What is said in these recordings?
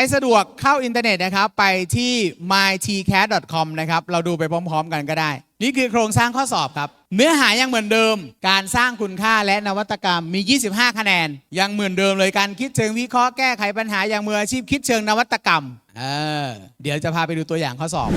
รสะดวกเข้าอินเทอร์เน็ตนะครับ ไปที่ mytcat.com นะครับ เราดูไปพร้อม ๆ กันก็ได้ นี่คือโครงสร้างข้อสอบครับ เนื้อหายังเหมือนเดิม การสร้างคุณค่าและนวัตกรรมมี 25 คะแนน ยังเหมือนเดิมเลยการคิดเชิงวิเคราะห์แก้ไขปัญหาอย่างมืออาชีพคิดเชิงนวัตกรรมเออเดี๋ยวจะพาไปดูตัวอย่างข้อสอบ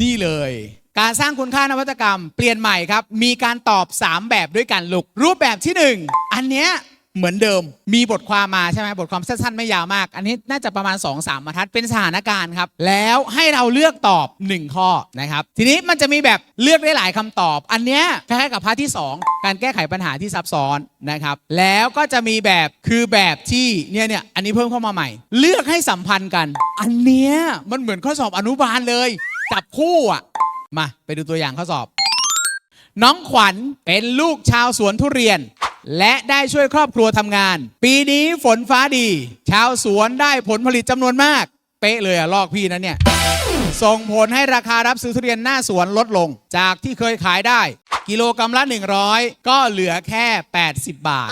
นี่เลย การสร้างคุณค่านวัตกรรม เปลี่ยนใหม่ครับ มีการตอบ 3 แบบด้วยกันลูกรูปแบบที่ 1 อันเนี้ย เหมือนเดิม มีบทความมาใช่ไหมบทความสั้นๆไม่ยาวมาก อันนี้น่าจะประมาณ 2-3บรรทัดเป็นสถานการณ์ครับ แล้วให้เราเลือกตอบ 1 ข้อนะครับ ทีนี้มันจะมีแบบเลือกได้หลายคำตอบ อันเนี้ยคล้ายๆกับพาร์ทที่ 2 การแก้ไขปัญหาที่ซับซ้อนนะครับ แล้วก็จะมีแบบคือแบบที่เนี่ยเนี่ยอันนี้เพิ่มเข้ามาใหม่ เลือกให้สัมพันธ์กัน อันเนี้ยมันเหมือนข้อสอบอนุบาลเลย จับคู่อะมาไปดูตัวอย่างข้อสอบ น้องขวัญเป็นลูกชาวสวนทุเรียน และได้ช่วยครอบครัวทำงาน ปีนี้ฝนฟ้าดี ชาวสวนได้ผลผลิตจำนวนมาก เป๊ะเลยอะลอกพี่นะเนี่ย ส่งผลให้ราคารับซื้อทุเรียนหน้าสวนลดลง จากที่เคยขายได้ กิโลกรรัมละ 100 ก็เหลือแค่ 80 บาท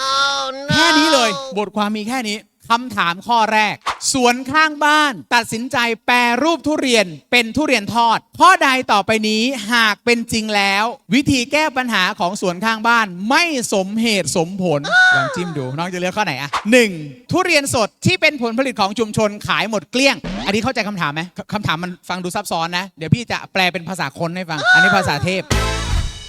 แค่นี้เลย บทความมีแค่นี้ คำถามข้อแรก สวนข้างบ้าน ตัดสินใจแปรรูปทุเรียนเป็นทุเรียนทอด ข้อใดต่อไปนี้หากเป็นจริงแล้ว วิธีแก้ปัญหาของสวนข้างบ้านไม่สมเหตุสมผลลองจิ้มดูน้องจะเลือกข้อไหนอะหนึ่งทุเรียนสดที่เป็นผลผลิตของชุมชนขายหมดเกลี้ยง อันนี้เข้าใจคำถามไหมคคำถามมันฟังดูซับซ้อนนะ เดี๋ยวพี่จะแปลเป็นภาษาคนให้ฟัง อันนี้ภาษาเทพ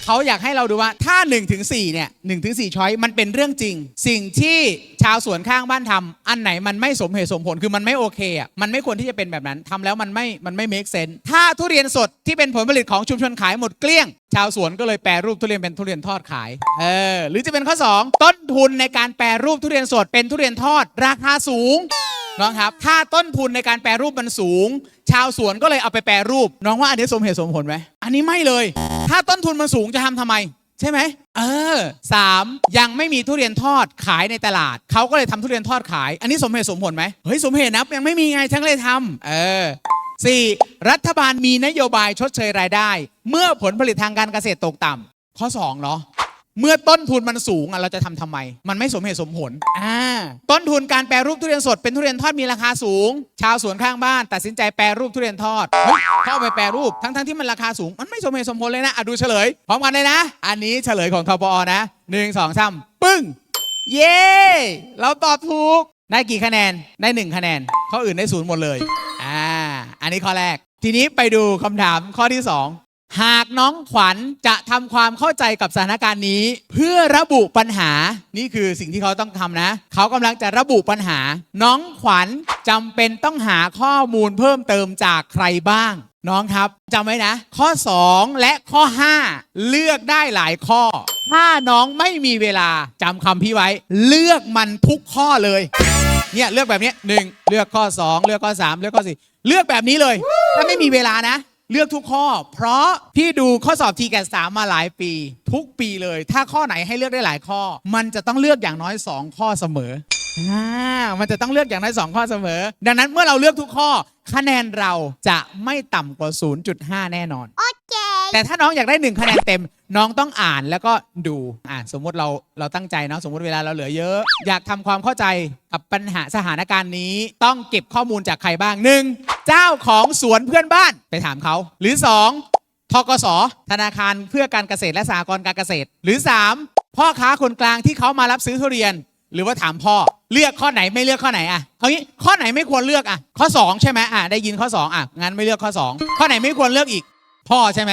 เขาอยากให้เราดูว่าถ้า1นถึงสเนี่ยหนึ่งถึงสช้อยมันเป็นเรื่องจริง สิ่งที่ชาวสวนข้างบ้านทำอันไหนมันไม่สมเหตุสมผลคือมันไม่โอเคอะมันไม่ควรที่จะเป็นแบบนั้นทำแล้วมันไม่มันไม่ make sense ถ้าทุเรียนสดที่เป็นผลผลิตของชุมชนขายหมดเกลี้ยง ชาวสวนก็เลยแปรรูปทุเรียนเป็นทุเรียนทอดขายเออหรือจะเป็นข้อ 2 ต้นทุนในการแปรรูปทุเรียนสดเป็นทุเรียนทอด ราคาสูงน้องครับ ถ้าต้นทุนในการแปรรูปมันสูง ชาวสวนก็เลยเอาไปแปรรูป น้องว่าอันนี้สมเหตุสมผลไหมอันนี้ไม่เลย ถ้าต้นทุนมันสูงจะทำทำไม ใช่ไหมเออสามยังไม่มีทุเรียนทอดขายในตลาด เขาก็เลยทำทุเรียนทอดขาย อันนี้สมเหตุสมผลไหมเฮ้ยสมเหตุนะยังไม่มีไงฉันเลยทำเออสี่รัฐบาลมีนโยบายชดเชยรายได้ เมื่อผลผลิตทางการเกษตรตกต่ำข้อ2เนาะ เมื่อต้นทุนมันสูงอะเราจะทำทำไม มันไม่สมเหตุสมผลอ่าต้นทุนการแปรรูปทุเรียนสดเป็นทุเรียนทอดมีราคาสูง ชาวสวนข้างบ้าน ตัดสินใจแปรรูปทุเรียนทอดเฮ้ยเข้าไปแปรรูปทั้งทั้งๆที่มันราคาสูง มันไม่สมเหตุสมผลเลยนะอะดูเฉลยพร้อมกันเลยนะ อันนี้เฉลยของทปอนะหนึ่งสองสามปึ้ง เย้เราตอบถูกได้กี่คะแนนได้หนึ่งคะแนนข้ออื่นได้ศูนย์หมดเลยอ่าอันนี้ข้อแรก ทีนี้ไปดูคำถามข้อที่สอง หากน้องขวัญจะทำความเข้าใจกับสถานการณ์นี้ เพื่อระบุปัญหานี่คือสิ่งที่เขาต้องทำนะ เขากำลังจะระบุปัญหา น้องขวัญจำเป็นต้องหาข้อมูลเพิ่มเติมจากใครบ้าง น้องครับจำไว้นะ ข้อ 2 และข้อ 5 เลือกได้หลายข้อ ถ้าน้องไม่มีเวลาจำคำพี่ไว้ เลือกมันทุกข้อเลยเนี่ยเลือกแบบนี้หนึ่งเลือกข้อ 2 เลือกข้อ 3 เลือกข้อ 4 เลือกแบบนี้เลย ถ้าไม่มีเวลานะ เลือกทุกข้อ เพราะพี่ดูข้อสอบทีแกสามมาหลายปี ทุกปีเลย ถ้าข้อไหนให้เลือกได้หลายข้อ มันจะต้องเลือกอย่างน้อย 2 ข้อเสมออ่ามันจะต้องเลือกอย่างน้อย2ข้อเสมอ ดังนั้นเมื่อเราเลือกทุกข้อ คะแนนเราจะไม่ต่ำกว่า 0.5 แน่นอน แต่ถ้าน้องอยากได้หนึ่งคะแนนเต็ม น้องต้องอ่านแล้วก็ดูอ่าสมมุติเราเราตั้งใจเนาะสมมุติเวลาเราเหลือเยอะ อยากทำความเข้าใจกับปัญหาสถานการณ์นี้ ต้องเก็บข้อมูลจากใครบ้างหนึ่งเจ้าของสวนเพื่อนบ้านไปถามเขาหรือสองทกสธนาคารเพื่อการเกษตรและสหกรณ์การเกษตร หรือสามพ่อค้าคนกลางที่เขามารับซื้อทุเรียนหรือว่าถามพ่อเลือกข้อไหนไม่เลือกข้อไหนอะเอางี้ข้อไหนไม่ควรเลือกอะข้อสองใช่ไหมอะได้ยินข้อสองอะงั้นไม่เลือกข้อสองข้อไหนไม่ควรเลือกอีก พ่อใช่ไหม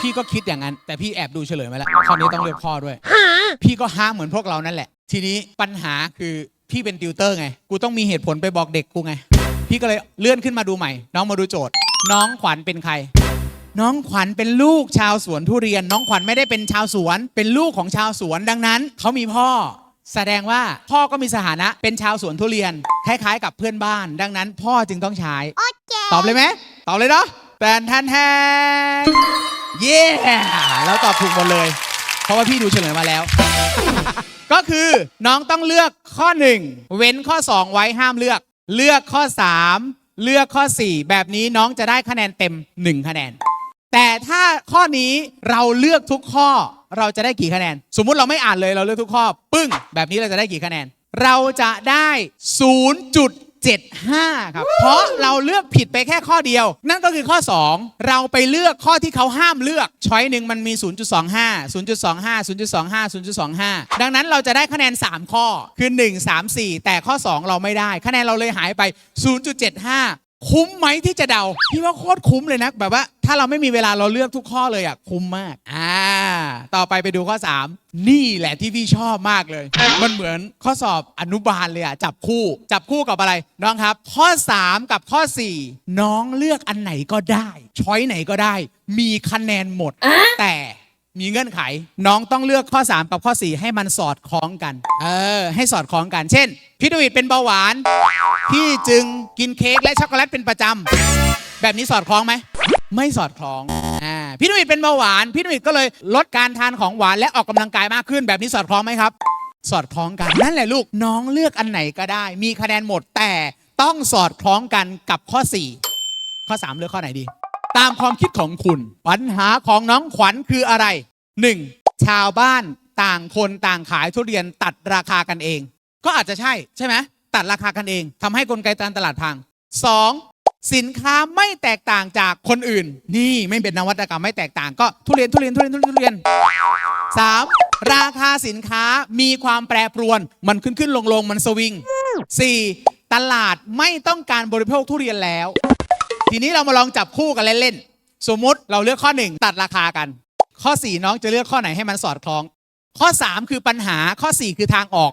พี่ก็คิดอย่างนั้น แต่พี่แอบดูเฉลยมาแล้วข้อนี้ต้องเลือกพ่อด้วย พี่ก็ห้ามเหมือนพวกเรานั่นแหละ ทีนี้ปัญหาคือพี่เป็นติวเตอร์ไง กูต้องมีเหตุผลไปบอกเด็กกูไง พี่ก็เลยเลื่อนขึ้นมาดูใหม่ น้องมาดูโจทย์ น้องขวัญเป็นใคร น้องขวัญเป็นลูกชาวสวนทุเรียน น้องขวัญไม่ได้เป็นชาวสวน เป็นลูกของชาวสวน ดังนั้นเขามีพ่อ แสดงว่าพ่อก็มีสถานะเป็นชาวสวนทุเรียน คล้าย ๆ กับเพื่อนบ้าน ดังนั้น พ่อจึงต้องใช้ ตอบเลยไหมตอบเลยเนาะ แตนแทนแทนเย้แล้วตอบถูกหมดเลย เพราะว่าพี่ดูเฉลยมาแล้ว ก็คือน้องต้องเลือกข้อ 1 เว้นข้อ 2 ไว้ห้ามเลือก เลือกข้อ 3 เลือกข้อ 4 แบบนี้น้องจะได้คะแนนเต็ม 1 คะแนน แต่ถ้าข้อนี้เราเลือกทุกข้อเราจะได้กี่คะแนน สมมุติเราไม่อ่านเลยเราเลือกทุกข้อ ปึ้ง แบบนี้เราจะได้กี่คะแนน เราจะได้ 75 ครับ เพราะเราเลือกผิดไปแค่ข้อเดียว นั่นก็คือข้อ 2 เราไปเลือกข้อที่เขาห้ามเลือก ช้อยหนึ่งมันมี 0.25 0.25 0.25 0.25 ดังนั้นเราจะได้คะแนน 3 ข้อคือ 1 3 4 แต่ข้อ 2 เราไม่ได้ คะแนนเราเลยหายไป 0.75 คุ้มไหมที่จะเดา พี่ว่าโคตรคุ้มเลยนะ แบบว่า ถ้าเราไม่มีเวลาเราเลือกทุกข้อเลยอะคุ้มมากอ่า ต่อไปไปดูข้อ 3 นี่แหละที่พี่ชอบมากเลย มันเหมือนข้อสอบอนุบาลเลยอะจับคู่ จับคู่กับอะไร น้องครับ ข้อ 3 กับข้อ 4 น้องเลือกอันไหนก็ได้ช้อยไหนก็ได้ มีคะแนนหมด แต่มีเงื่อนไข น้องต้องเลือกข้อ 3 กับข้อ 4 ให้มันสอดคล้องกัน เออ ให้สอดคล้องกัน เช่น พี่ดวิดเป็นเบาหวาน พี่จึงกินเค้กและช็อกโกแลตเป็นประจำ แบบนี้สอดคล้องไหม ไม่สอดคล้อง อ่าพี่ดวิดเป็นเบาหวาน พี่ดวิดก็เลยลดการทานของหวานและออกกำลังกายมากขึ้นแบบนี้สอดคล้องไหมครับ สอดคล้องกันนั่นแหละลูกน้องเลือกอันไหนก็ได้ มีคะแนนหมดแต่ต้องสอดคล้องกันกับข้อ 4 ข้อ 3 เลือกข้อไหนดี ตามความคิดของคุณ ปัญหาของน้องขวัญคืออะไร 1. ชาวบ้านต่างคนต่างขายทุเรียนตัดราคากันเอง ก็อาจจะใช่ใช่ไหมตัดราคากันเองทำให้กลไกการตลาดพัง 2. สินค้าไม่แตกต่างจากคนอื่น นี่ไม่เป็นนวัตกรรมไม่แตกต่างก็ทุเรียนทุเรียนทุเรียนทุเรียนทุเรียน 3. ราคาสินค้ามีความแปรปรวน มันขึ้นขึ้นลงลงมันสวิง 4. ตลาดไม่ต้องการบริโภคทุเรียนแล้ว ทีนี้เรามาลองจับคู่กันเล่นๆสมมติเราเลือกข้อ1ตัดราคากัน ข้อ4น้องจะเลือกข้อไหนให้มันสอดคล้อง ข้อ3คือปัญหาข้อ4คือทางออก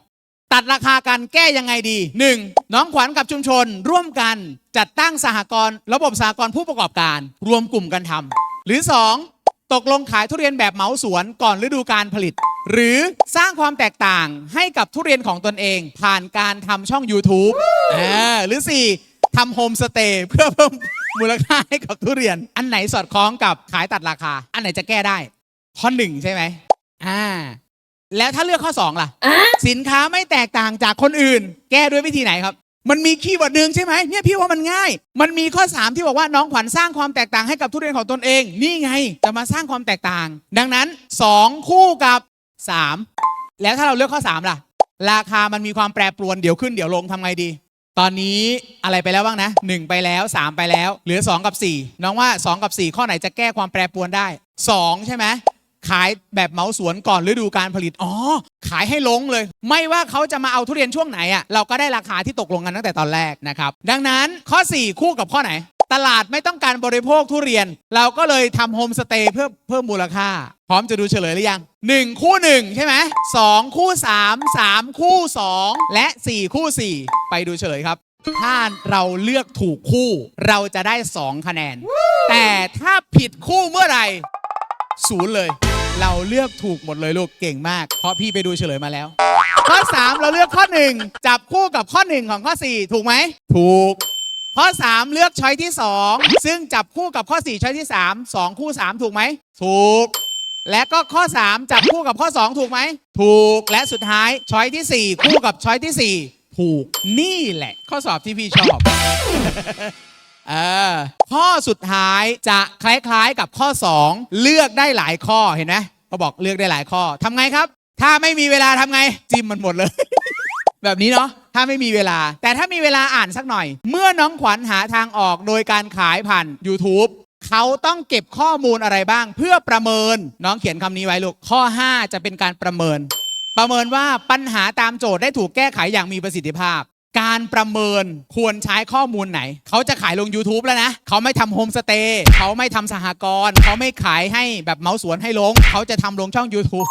ตัดราคากันแก้ยังไงดี 1. น้องขวัญกับชุมชน ร่วมกันจัดตั้งสหกรณ์ระบบสหกรณ์ผู้ประกอบการ รวมกลุ่มกันทำหรือ 2. ตกลงขายทุเรียนแบบเหมาสวนก่อนฤดูการผลิต หรือสร้างความแตกต่างให้กับทุเรียนของตนเอง ผ่านการทำช่อง YouTube อหรือ 4. ทำโฮมสเตย์เพื่อเพิ่มมูลค่าให้กับทุเรียน อันไหนสอดคล้องกับขายตัดราคา อันไหนจะแก้ได้ข้อหนึ่งใช่ไหมอ่า แล้วถ้าเลือกข้อ2ล่ะ สินค้าไม่แตกต่างจากคนอื่น แก้ด้วยวิธีไหนครับ มันมีคีย์เวิร์ดหนึ่งใช่ไหมเนี่ยพี่ว่ามันง่าย มันมีข้อ 3 ที่บอกว่าน้องขวัญสร้างความแตกต่างให้กับทุเรียนของตนเอง นี่ไงจะมาสร้างความแตกต่าง ดังนั้น 2 คู่กับ 3 แล้วถ้าเราเลือกข้อ 3 ล่ะ ราคามันมีความแปรปรวนเดี๋ยวขึ้นเดี๋ยวลงทำไงดี ตอนนี้อะไรไปแล้วบ้างนะ 1 ไปแล้ว 3 ไปแล้ว เหลือ 2 กับ 4 น้องว่า 2 กับ 4 ข้อไหนจะแก้ความแปรปรวนได้ 2 ใช่ไหม ขายแบบเหมาสวนก่อนฤดูการผลิต อ๋อ ขายให้ลงเลย ไม่ว่าเขาจะมาเอาทุเรียนช่วงไหนอะ่ะ เราก็ได้ราคาที่ตกลงกันตั้งแต่ตอนแรกนะครับ ดังนั้นข้อ 4 คู่กับข้อไหน ตลาดไม่ต้องการบริโภคทุเรียน เราก็เลยทำโฮมสเตย์เพื่อเพิ่มมูลค่า พร้อมจะดูเฉลยหรือยัง 1 คู่ 1 ใช่ไหมสองคู่ 3 3 คู่ 2 และ 4 คู่ 4 ไปดูเฉลยครับ ถ้าเราเลือกถูกคู่ เราจะได้ 2 คะแนน แต่ถ้าผิดคู่เมื่อไหร่ศูนย์เลย เราเลือกถูกหมดเลยลูกเก่งมาก เพราะพี่ไปดูเฉลยมาแล้ว ข้อ 3 เราเลือกข้อ 1 จับคู่กับข้อ 1 ของข้อ 4 ถูกไหม ถูก ข้อ 3 เลือกช้อยที่ 2 ซึ่งจับคู่กับข้อ 4 ช้อยที่ 3 2 คู่ 3 ถูกไหม ถูก และก็ข้อ 3 จับคู่กับข้อ 2 ถูกไหม ถูกและสุดท้ายช้อยที่ 4 คู่กับช้อยที่ 4 ถูกนี่แหละ ข้อสอบที่พี่ชอบ เออข้อสุดท้ายจะคล้ายๆกับข้อ 2 เลือกได้หลายข้อเห็นไหมเขาบอกเลือกได้หลายข้อทำไงครับ ถ้าไม่มีเวลาทำไง จิ้มมันหมดเลย แบบนี้เนาะถ้าไม่มีเวลา แต่ถ้ามีเวลาอ่านสักหน่อย เมื่อน้องขวัญหาทางออกโดยการขายผ่าน YouTube เขาต้องเก็บข้อมูลอะไรบ้าง เพื่อประเมินน้องเขียนคำนี้ไว้ลูกข้อ 5 จะเป็นการประเมิน ประเมินว่าปัญหาตามโจทย์ได้ถูกแก้ไขอย่างมีประสิทธิภาพ การประเมินควรใช้ข้อมูลไหน เขาจะขายลง YouTube แล้วนะ เขาไม่ทำโฮมสเตย์เขาไม่ทำสหกรณ์เขาไม่ขายให้แบบเมาสวนให้ลง เขาจะทำลงช่อง YouTube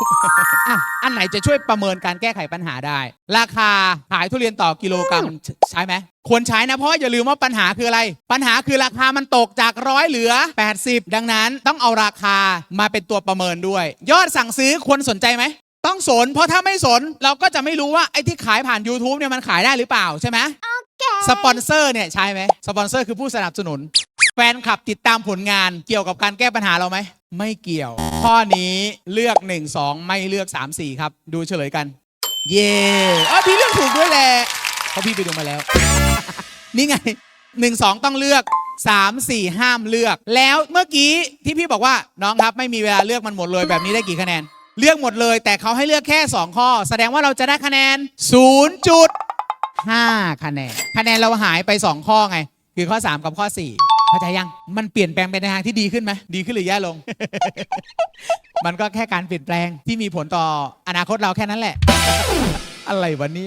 อะอันไหนจะช่วยประเมินการแก้ไขปัญหาได้ ราคาขายทุเรียนต่อกิโลกรัมใช้ไหมควรใช้นะเพราะอย่าลืมว่าปัญหาคืออะไร ปัญหาคือราคามันตกจากร้อยเหลือ 80 ดังนั้นต้องเอาราคามาเป็นตัวประเมินด้วย ยอดสั่งซื้อควรสนใจไหม ต้องสน เพราะถ้าไม่สนเราก็จะไม่รู้ว่าไอ้ที่ขายผ่าน YouTube เนี่ยมันขายได้หรือเปล่าใช่ไหมสปอนเซอร์เนี่ยใช่ไหมสปอนเซอร์คือผู้สนับสนุน แฟนคลับติดตามผลงานเกี่ยวกับการแก้ปัญหาเราไหม ไม่เกี่ยว ข้อนี้เลือก 1 2 ไม่เลือก 3 4 ครับ ดูเฉลยกัน เย่เออพี่เลือกถูกด้วยแหละเพราะพี่ไปดูมาแล้ว นี่ไง 1 2 ต้องเลือก3 4 ห้ามเลือก แล้วเมื่อกี้ที่พี่บอกว่าน้องครับไม่มีเวลาเลือกมันหมดเลยแบบนี้ได้กี่คะแนน เลือกหมดเลย แต่เขาให้เลือกแค่ 2 ข้อ แสดงว่าเราจะได้คะแนน 0.5 คะแนน คะแนนเราหายไป 2 ข้อไง คือข้อ 3 กับข้อ 4 เข้าใจยัง มันเปลี่ยนแปลงไปในทางที่ดีขึ้นไหมดีขึ้นหรือแย่ลง มันก็แค่การเปลี่ยนแปลงที่มีผลต่ออนาคตเราแค่นั้นแหละ อะไรวันนี้